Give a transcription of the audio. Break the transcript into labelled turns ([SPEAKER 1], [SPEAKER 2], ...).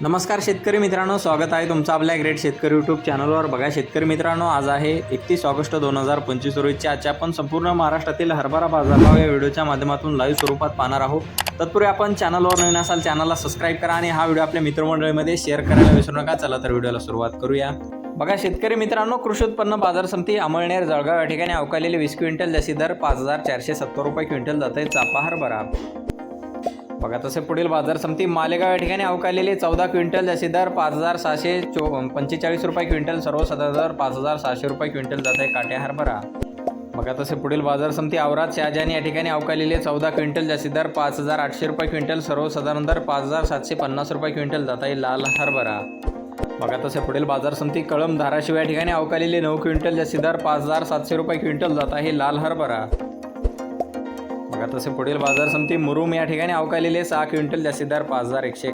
[SPEAKER 1] नमस्कार शेतकरी मित्रांनो स्वागत आहे तुमचं आपल्या ग्रेट शेतकरी यूट्यूब चॅनलवर बघा शेतकरी मित्रांनो आज आहे एकतीस ऑगस्ट दोन हजार पंचवीस रोजीच्या आजच्या आपण संपूर्ण महाराष्ट्रातील हरभरा बाजारभाव या व्हिडिओच्या माध्यमातून लाईव्ह स्वरूपात पाहणार आहोत. तत्पूर्वी आपण चॅनलवर नवीन असाल चॅनलला सबस्क्राईब करा आणि हा व्हिडिओ आपल्या मित्रमंडळीमध्ये शेअर करायला विसरू नका. चला तर व्हिडिओला सुरुवात करूया. बघा शेतकरी मित्रांनो कृषी उत्पन्न बाजार समिती अमळनेर जळगाव या ठिकाणी अवकालेले वीस क्विंटल जशी दर पाच हजार चारशे सत्तर रुपये क्विंटल जाते चापा हरभरा. बघा तसे पुढील बाजार समिती मालेगाव या ठिकाणी अवकालेले चौदा क्विंटल जास्ती दर पाच हजार सहाशे चो पंचेचाळीस रुपये क्विंटल सर्व सदर दर पाच हजार सहाशे रुपये क्विंटल जात आहे काट्या हरभरा बघा तसे पुढील बाजार समिती औरात शहाजानी या ठिकाणी अवकालेले चौदा क्विंटल जास्ती दर पाच हजार आठशे रुपये क्विंटल सर्वसाधारण दर पाच हजार सातशे पन्नास रुपये क्विंटल जात आहे लाल हरभरा बघा तसे पुढील बाजार समिती कळम धाराशिव या ठिकाणी अवकालेले नऊ क्विंटल जास्ती दर पाच हजार सातशे रुपये क्विंटल जात आहे लाल हरभरा बघा तसे पुढील बाजार समिती मुरुम या ठिकाणी अवकालेले सहा क्विंटल जास्तीदार पाच हजार एकशे